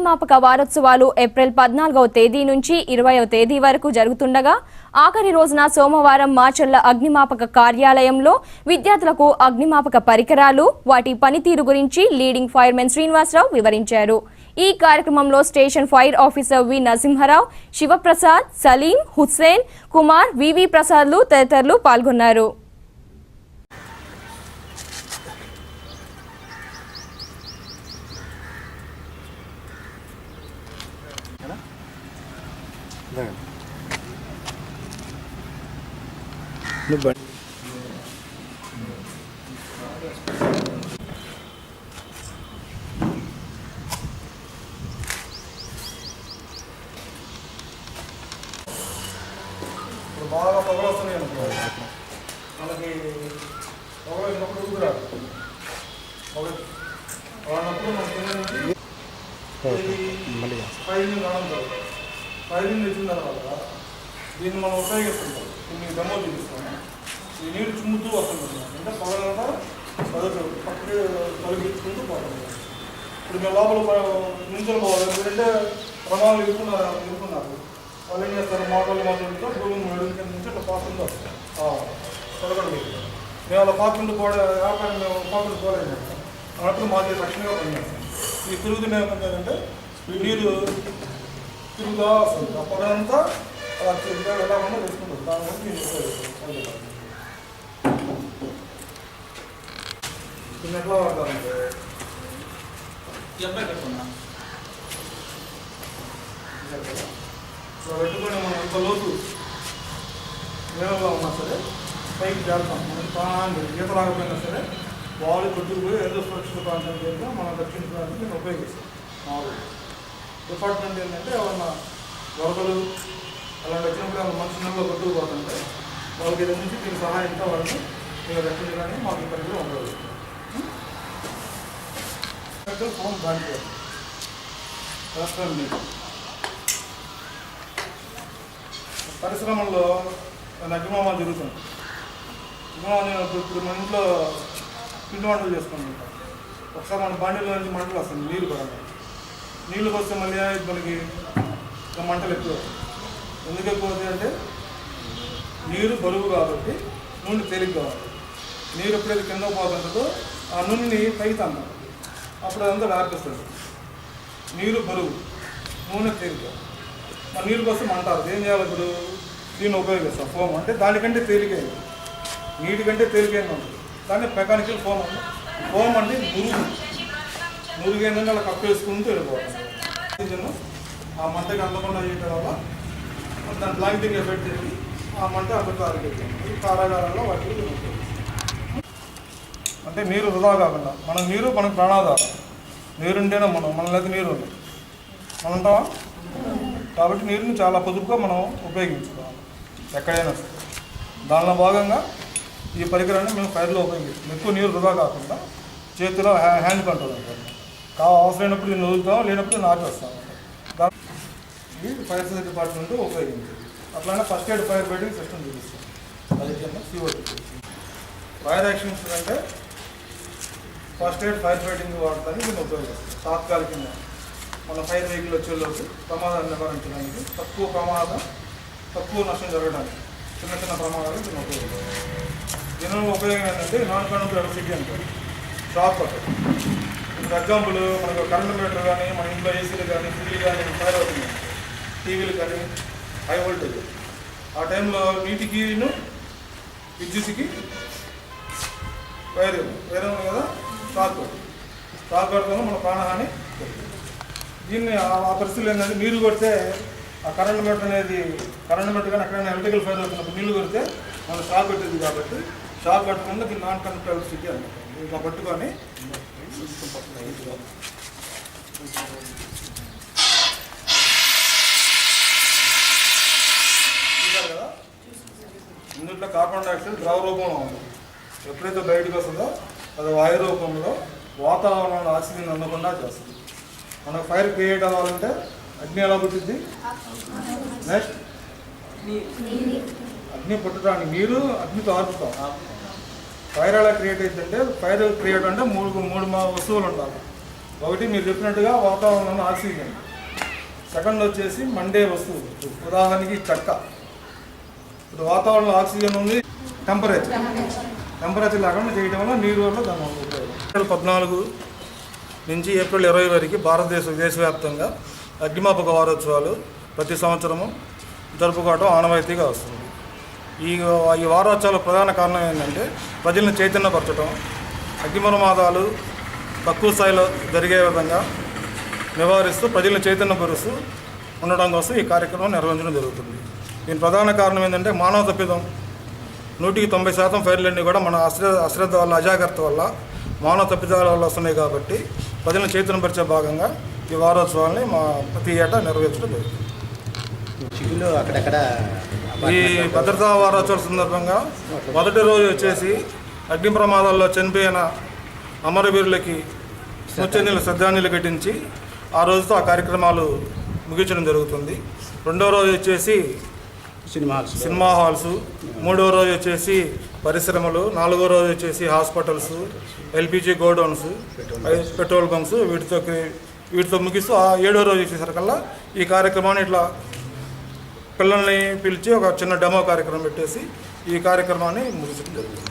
అగ్నిమాపక వారోత్సవాలు ఏప్రిల్ పద్నాలుగవ తేదీ నుంచి ఇరవయవ తేదీ వరకు జరుగుతుండగా ఆఖరి రోజున సోమవారం మాచర్ల అగ్నిమాపక కార్యాలయంలో విద్యార్థులకు అగ్నిమాపక పరికరాలు వాటి పనితీరు గురించి లీడింగ్ ఫైర్మెన్ శ్రీనివాసరావు వివరించారు. ఈ కార్యక్రమంలో station fire officer V Narasimharao Sivaprasad Saleem Hussain Kumar VV ప్రసాద్లు తదితరులు పాల్గొన్నారు. నువ్వు బాగా పొగలు వస్తున్నాయి అనుకో మనకి వచ్చినప్పుడు ఊపిరాడు వాళ్ళప్పుడు మళ్ళీ రావడం ఫైరింగ్ తెచ్చిన తర్వాత దీన్ని మనం ఉపయోగిస్తుంటాం. కొన్ని డెమో చూపిస్తాము ఈ నీరు చుమ్ముతూ వస్తుంటుంది అంటే పొగలంతా పదకు పక్కకి తొలగించుకుంటూ పోతుంది ఇప్పుడు మేము లోపల నించులు పోవాలి. ఎందుకంటే ప్రమాదాలు ఇరుకున్నారు ఇరుకున్నారు వాళ్ళు ఏం చేస్తారు? మోటార్లు మాట్లాడుతూ భూమి మెడుగు కింద నుంచి అట్లా పాకుంటూ తొలగడం మేము అలా పాకుంటూ పోవడం వ్యాపారం మేము పాకుంటూ పోలేదు అన్నప్పుడు మాది రక్షణగా పనిచేస్తాం ఈ తిరుగుతున్న ఏమంటే ఈ నీరు తిరుగుతా వస్తుంది ఆ పొగంతా అలా తిరుగుతా వెళ్ళకుండా వేసుకుంటుంది దాని గురించి నేను ఉపయోగిస్తాను దీన్ని ఎట్లా వాడతారంటే? ఈ అబ్బాయి కట్టుకున్నా. సో పెట్టుకొని మనం ఎంత లోతు నీళ్ళలో ఉన్నా సరే పైకి చేరుతాం మనం ప్రాణాన్ని ఈత రాకపోయినా సరే వాళ్ళు కొట్టుకుపోయి ఏదో సురక్షిత ప్రాంతం చేస్తే మనం రక్షించడానికి నేను ఉపయోగిస్తాం. మామూలుగా డిపార్ట్మెంట్ ఏంటంటే ఏమన్నా వరదలు అలాంటి వచ్చినప్పుడు ఏమన్నా మనిషి నెలలో కొట్టుకుపోతుంటే వాళ్ళకి ఇది నుంచి దీని సహాయంతో వాళ్ళని మీరు రక్షించడానికి మాకు ఇబ్బందిగా ఉండదు. ఫోన్ దానికి రాష్ట్రం మీకు పరిశ్రమల్లో అగ్నిమామాలు జరుగుతుంది. అగ్నిమామాలు నేను ఇప్పుడు- ఇప్పుడు మన ఇంట్లో పిండి వంటలు చేసుకుంటుంటాం. ఒకసారి మన బాండీలో నుంచి మంటలు వస్తుంది నీరు కూడా. నీళ్ళు వస్తే మళ్ళీ మనకి మంటలు ఎక్కువ ఎందుకు ఎక్కువ అంటే నీరు బరువు కాబట్టి నూనె తేలిక కావాలి. నీరు ఎప్పుడైతే కింద పోతుంటుందో ఆ నూనెని పైకి తందాం అప్పుడు అదంతా వ్యాపిస్తుంది నీరు బరువు నూనె తేలిక. మరి నీరు కోసం అంటారు. ఏం చేయాలి ఇప్పుడు? దీన్ని ఉపయోగిస్తాం. ఫోమ్ అంటే దానికంటే తేలికైంది నీటి కంటే తేలికైంది ఉంటుంది దాన్ని మెకానికల్ ఫోమ్ అంటే ఫోమ్ అంటే మురుగు మురుగు ఏంటంటే అలా కప్పేసుకుంటూ వెళ్ళిపోతుంది ఇంజిన్ ఆ మంటకి అందకుండా చేయడం వల్ల దాని బ్లాంకింగ్ ఎఫెక్ట్ చేసి ఆ మంట అక్కడ ఈ కారాగారంలో వాటికి అంటే నీరు వృధా కాకుండా మన నీరు మనకు ప్రాణాధారం. నీరుంటేనే మనం మన లేకపోతే నీరు ఉంది మనం ఉంటామా? కాబట్టి నీరుని చాలా పొదుపుగా మనం ఉపయోగించుకోవాలి. ఎక్కడైనా దానిలో భాగంగా ఈ పరికరాన్ని మేము ఫైర్లో ఉపయోగిస్తాం. ఎక్కువ నీరు వృధా కాకుండా చేతిలో హ్యా- హ్యాండ్ కంట్రోల్ అంటారు అవసరం అయినప్పుడు దీన్ని వదులుతాం లేనప్పుడు దీన్ని ఆపేస్తాం. ఇది ఫైర్ సేఫ్టీ డిపార్ట్మెంట్ ఉపయోగించేది. అట్లానే first aid fire fighting system చూపిస్తాం. అది సిఓటీ ఫైర్ యాక్షన్స్ అంటే ఫస్ట్ ఎయిడ్ ఫైర్ ఫైటింగ్ వాడటానికి దీన్ని ఉపయోగిస్తాం. తాత్కాలికంగా. మన ఫైర్ వెహికల్ వచ్చేలోపు ప్రమాదాన్ని నివారించడానికి తక్కువ ప్రమాదం తక్కువ నష్టం జరగడానికి చిన్న చిన్న ప్రమాదాలు దీన్ని ఉపయోగిస్తాం. దీనివల్ల ఉపయోగం ఏంటంటే నాన్ కనుక ఎలక్ట్రిసిటీ అంటారు. షాక్ కొట్టదు ఫర్ ఎగ్జాంపుల్ మనకు కరెంటు మీటర్ కానీ మన ఇంట్లో ఏసీలు కానీ ఫ్రిడ్జ్లు కానీ ఫైర్ అవుతుంది టీవీలు కానీ హై వోల్టేజ్ ఆ టైంలో నీటికిను విద్యుత్కి వైర్ వైర్ ఉంది కదా? షాక్ షాక్ కొడతాము మన ప్రాణహాని దీన్ని ఆ- పరిస్థితులు ఏంటంటే నీరు కొడితే ఆ కరెంటు మీటర్ అనేది కరెంటు మీటర్ కానీ ఎక్కడైనా ఎలక్ట్రికల్ ఫైర్ అవుతున్నప్పుడు నీళ్ళు కొడితే మనం షాక్ పెట్టింది కాబట్టి షాక్ కొట్టకుండా దీన్ని నాన్ కండక్టర్ స్థితి అంటారు. ఇట్లా పట్టుకొని ఇందులో కార్బన్ డైఆక్సైడ్ ద్రవ రూపంలో ఉంది. ఎప్పుడైతే బయటకు వస్తుందో అది వాయు రూపంలో వాతావరణంలో ఆక్సిజన్ అందకుండా చేస్తుంది. మనకు ఫైర్ క్రియేట్ అవ్వాలంటే అగ్ని ఎలా పుట్టింది నెక్స్ట్ అగ్ని పుట్టడానికి మీరు అగ్నితో ఆర్పుతాం. ఫైర్ ఎలా క్రియేట్ అవుతుందంటే ఫైర్ క్రియేట్ అంటే మూడు మూడు వస్తువులు ఉండాలి. ఒకటి మీరు చెప్పినట్టుగా వాతావరణంలో ఆక్సిజన్. సెకండ్ వచ్చేసి మండే వస్తువు ఉదాహరణకి చెక్క. ఇప్పుడు వాతావరణంలో ఆక్సిజన్ ఉంది టెంపరేచర్ టెంపరేచర్ లేకుండా చేయడం వల్ల నీరు వల్ల దాని ఉపయోగం. ఏప్రిల్ పద్నాలుగు నుంచి ఏప్రిల్ ఇరవై వరకు భారతదేశ దేశవ్యాప్తంగా అగ్నిమాపక వారోత్సవాలు ప్రతి సంవత్సరము జరుపుకోవడం ఆనవాయితీగా వస్తుంది. ఈ ఈ వారోత్సవాల ప్రధాన కారణం ఏంటంటే ప్రజలను చైతన్యపరచడం అగ్ని ప్రమాదాలు తక్కువ స్థాయిలో జరిగే విధంగా నివారిస్తూ ప్రజలను చైతన్యపరుస్తూ ఉండడం కోసం ఈ కార్యక్రమం నిర్వహించడం జరుగుతుంది. దీని ప్రధాన కారణం ఏంటంటే మానవ తప్పిదం. నూటికి తొంభై శాతం ఫైర్లన్నీ కూడా మన అశ్రద్ధ అశ్రద్ధ వల్ల అజాగ్రత్త వల్ల మానవ తప్పిదాల వల్ల వస్తున్నాయి కాబట్టి ప్రజలను చైతన్యపరిచే భాగంగా ఈ వారోత్సవాల్ని మా ప్రతి ఏటా నిర్వహించడం జరుగుతుంది. చిగులు అక్కడక్కడ ఈ భద్రతా వారోత్సవాల సందర్భంగా మొదటి రోజు వచ్చేసి అగ్ని ప్రమాదాల్లో చనిపోయిన అమరవీరులకి స్మృత్యనీళ్ళు శ్రద్ధాంజలి ఘటించి ఆ రోజుతో ఆ కార్యక్రమాలు ముగించడం జరుగుతుంది. రెండో రోజు వచ్చేసి సినిమా హాల్స్. Cinema halls. మూడో రోజు వచ్చేసి పరిశ్రమలు. నాలుగో రోజు వచ్చేసి hospitals LPG godowns petrol bunks వీటితో వీటితో ముగిస్తూ ఆ ఏడో రోజు వచ్చేసరికల్లా ఈ కార్యక్రమాన్ని ఇట్లా పిల్లల్ని పిలిచి ఒక చిన్న డెమో కార్యక్రమం పెట్టేసి ఈ కార్యక్రమాన్ని ముగించడం జరుగుతుంది